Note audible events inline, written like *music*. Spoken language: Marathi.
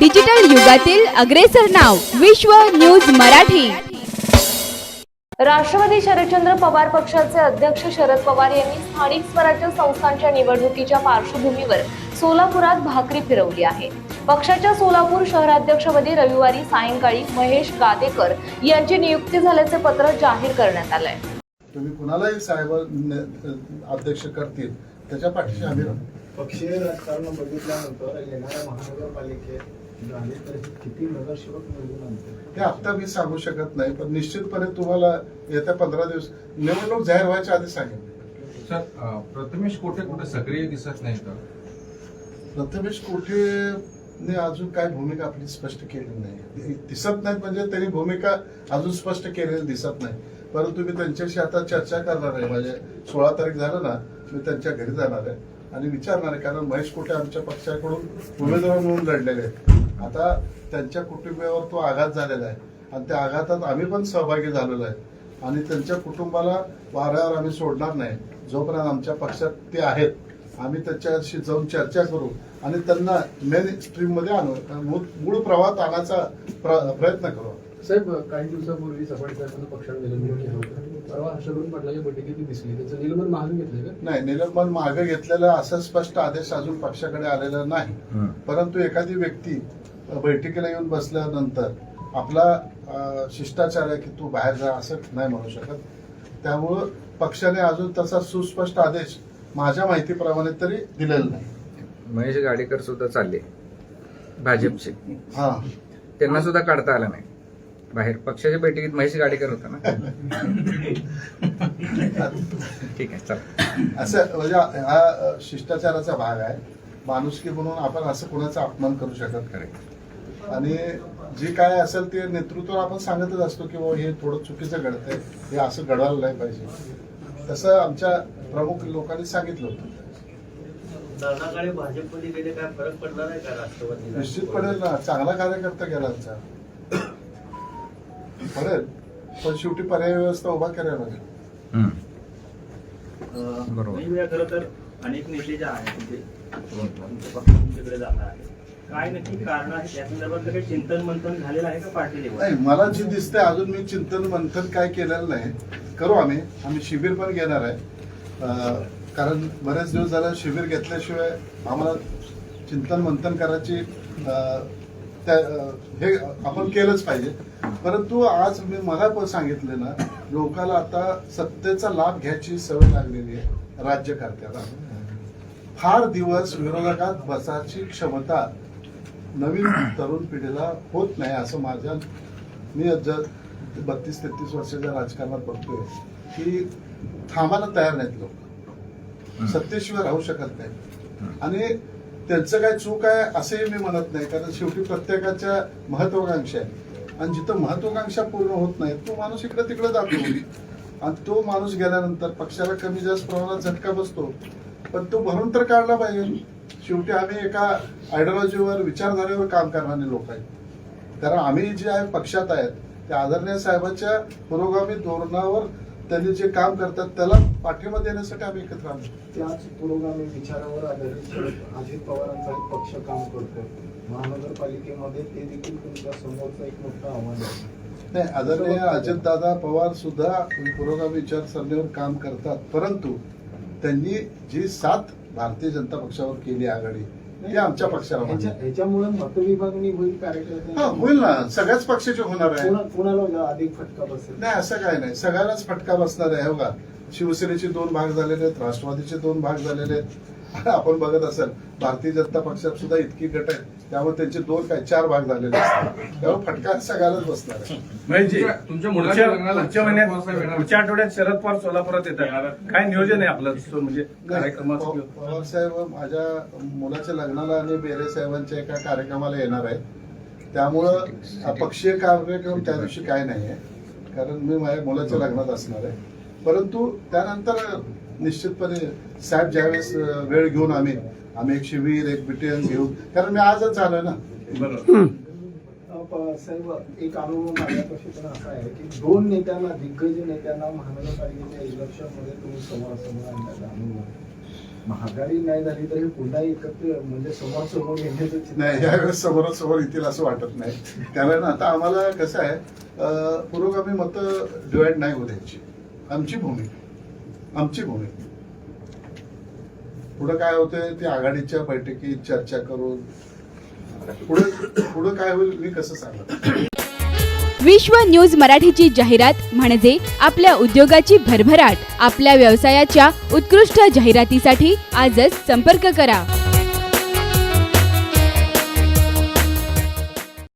डिजिटल युगातील अग्रेसर नाव विश्व न्यूज मराठी. राष्ट्रवादी शरदचंद्र पवार पक्षाचे अध्यक्ष शरद पवार यांनी स्थानिक स्वराज्य संस्थांच्या निवडणुकीच्या पार्श्वभूमीवर सोलापुरात भाकरी फिरवली आहे. पक्षाच्या सोलापूर शहराध्यक्षपदी रविवारी सायंकाळी महेश गादेकर यांची नियुक्ती झाल्याचे पत्र जाहीर करण्यात आलंय. तुम्ही कुणालाही साहेब अध्यक्ष करतील त्याच्या पाठीशी आम्ही. पक्षीय राजकारण बघितल्यानंतर येणाऱ्या महानगरपालिकेत हे किती नगरसेवक निवडून आणतील हे आता मी सांगू शकत नाही पण निश्चितपणे तुम्हाला येत्या पंधरा दिवस निवडणूक जाहीर व्हायच्या आधी सांगेन. सर प्रथमेश कोठे कुठे सक्रिय दिसत नाही तर प्रथमेश कोठेने अजून काय भूमिका आपली स्पष्ट केली नाही. दिसत नाहीत म्हणजे त्यांनी भूमिका अजून स्पष्ट केलेली दिसत नाही. परंतु मी त्यांच्याशी आता चर्चा करणार आहे. म्हणजे सोळा तारीख झालं ना मी त्यांच्या घरी जाणार आहे आणि विचारणार आहे. कारण महेश कोठे आमच्या पक्षाकडून उमेदवार म्हणून लढलेले आहेत. आता त्यांच्या कुटुंबियावर तो आघात झालेला आहे. आणि त्या आघातात आम्ही पण सहभागी झालेलो आहे. आणि त्यांच्या कुटुंबाला वाऱ्यावर आम्ही सोडणार नाही. जोपर्यंत आमच्या पक्षात ते आहेत आम्ही त्याच्याशी जाऊन चर्चा करू. आणि त्यांना मेन स्ट्रीममध्ये आणू. मूळ मूळ प्रवाहात आणायचा प्र- प्रयत्न करू. साहेब काही दिवसापूर्वी सफारी साहेबांना पक्षाने निलंबन केलं होतं. परवा हर्षवर्धन पाटलाच्या बैठकीत दिसली. त्याचं निलंबन मागून घेतलं का? नाही निलंबन मागे घेतलेला असा स्पष्ट आदेश अजून पक्षाकडे आलेला नाही. परंतु एखादी व्यक्ती बैठकीला येऊन बसल्यानंतर आपला शिष्टाचार आहे की तू बाहेर जा असं नाही म्हणू शकत. त्यामुळं पक्षाने अजून तसा सुस्पष्ट आदेश माझ्या माहितीप्रमाणे तरी दिलेला नाही. महेश गाडेकर सुद्धा चालले भाजपचे. हा. त्यांना सुद्धा काढता आलं नाही. बाहेर पक्षाच्या बैठकीत महेश गाडेकर होता ना. ठीक आहे चला. असं म्हणजे हा शिष्टाचाराचा भाग आहे. माणुसकी म्हणून आपण असं कोणाचा अपमान करू शकत नाही. आणि जे काय असेल ते नेतृत्व आपण सांगतच असतो की बाबा हे थोडं चुकीचं घडतंय हे असं घडवायला नाही पाहिजे. तसं आमच्या प्रमुख लोकांनी सांगितलं होतं. निश्चित पडेल ना. चांगला कार्यकर्ता गेला आमचा. पडेल. पण शेवटी पर्याय व्यवस्था उभा करायला लागेल बरोबर. खरं तर अनेक नेते जे आहेत तुमच्याकडे जाणार आहे काय नक्की कारण संदर्भात काही चिंतन मंथन झालेलं आहे का पाटील नाही मला जे दिसतंय अजून मी चिंतन मंथन काय केलेलं नाही. करू आम्ही. आम्ही शिबिर पण घेणार आहे. कारण बरेच दिवस झाला शिबिर घेतल्याशिवाय आम्हाला चिंतन मंथन करायची त्या हे आपण केलंच पाहिजे. परंतु आज मी मला पण सांगितलं ना लोकांना आता सत्तेचा लाभ घ्यायची सवय लागलेली आहे राज्यकर्त्याला. फार दिवस विरोधकात बसायची क्षमता नवीन तरुण पिढीला होत नाही असं माझ्या मी जर बत्तीस तेहतीस वर्षाच्या राजकारणात बघतोय की थांबायला तयार नाहीत लोक. सत्तेशिवाय राहू शकत नाही आणि त्यांचं काय चूक आहे असंही मी म्हणत नाही कारण शेवटी प्रत्येकाच्या महत्वाकांक्षा आहे आणि जिथं महत्वाकांक्षा पूर्ण होत नाही तो माणूस इकडे तिकडे जातो. आणि तो माणूस गेल्यानंतर पक्षाला कमी जास्त प्रमाणात झटका बसतो. पण तो भरून तर काढला पाहिजे. शेवटी आम्ही एका आयडिओलॉजीवर विचारधारेवर काम करणारे लोक आहेत. कारण आम्ही जे आहे पक्षात आहेत ते आदरणीय साहेबांच्या पुरोगामी धोरणावर त्यांनी जे काम करतात त्याला पाठिंबा देण्यासाठी आम्ही एकत्र आलो त्याच पुरोगामी विचारावर आधारित अजित पवारांचा एक पक्ष काम करतो महानगरपालिकेमध्ये ते देखील तुमच्या समोरचं एक मोठं आव्हान आहे. नाही आदरणीय अजितदादा पवार सुद्धा पुरोगामी विचारसरणीवर काम करतात परंतु त्यांनी जी साथ भारतीय जनता पक्षावर केली आघाडी. ती आमच्या पक्षाला. ह्याच्यामुळे मतविभागणी होईल कार्यकर्त्यांना होईल ना. सगळ्याच पक्षाचे होणार आहे. कुणा- कुणाला अधिक फटका बसेल? नाही असं काय नाही. सगळ्यांनाच फटका बसणार आहे हे बघा शिवसेनेचे दोन भाग झालेले आहेत राष्ट्रवादीचे दोन भाग झालेले आहेत. *laughs* आपण बघत असाल भारतीय जनता पक्षात सुद्धा इतकी गट आहेत त्यामुळे त्यांचे दोन काय चार भाग झालेले असतात. त्यामुळे फटका सगळ्यालाच बसणार आहे. म्हणजे तुमच्या मुलाच्या पुढच्या आठवड्यात शरद पवार सोलापुरात येतात काय नियोजन आहे आपलं? सो म्हणजे पवार साहेब माझ्या मुलाच्या लग्नाला आणि बेरे साहेबांच्या एका कार्यक्रमाला येणार आहे त्यामुळं अपक्षीय कार्यक्रम त्या दिवशी काय नाही आहे कारण मी माझ्या मुलाच्या लग्नात असणार आहे. परंतु त्यानंतर निश्चितपणे साहेब ज्यावेळेस वेळ घेऊन आम्ही आम्ही एक शिबिर एक बिटियन घेऊ कारण मी आजच झालोय ना. बरोबर. साहेब एक अनुभव माझ्यापाशी पण असा आहे की दोन नेत्यांना दिग्गज नेत्यांना महानगरपालिकेच्या इलेक्शनमध्ये तुम्ही समोर समोर आणण्याचा अनुभव. महागाई नाही झाली तर हे पुन्हा एकत्र म्हणजे समोर समोर चित्र नाही यावेळेस समोरासमोर येतील असं वाटत नाही. कारण आता आम्हाला कसं आहे पुरोगामी मतं डिवाइड नाही होऊ द्यायची. आमची भूमिका आमची भूमिका पुढे काय होतंय? ते आघाडीच्या बैठकीत चर्चा करून. पुढे पुढे काय होईल मी कसं सांगत विश्व न्यूज मराठीची जाहिरात म्हणजे आपल्या उद्योगाची भरभराट. आपल्या व्यवसायाच्या उत्कृष्ट जाहिरातीसाठी आजच संपर्क करा.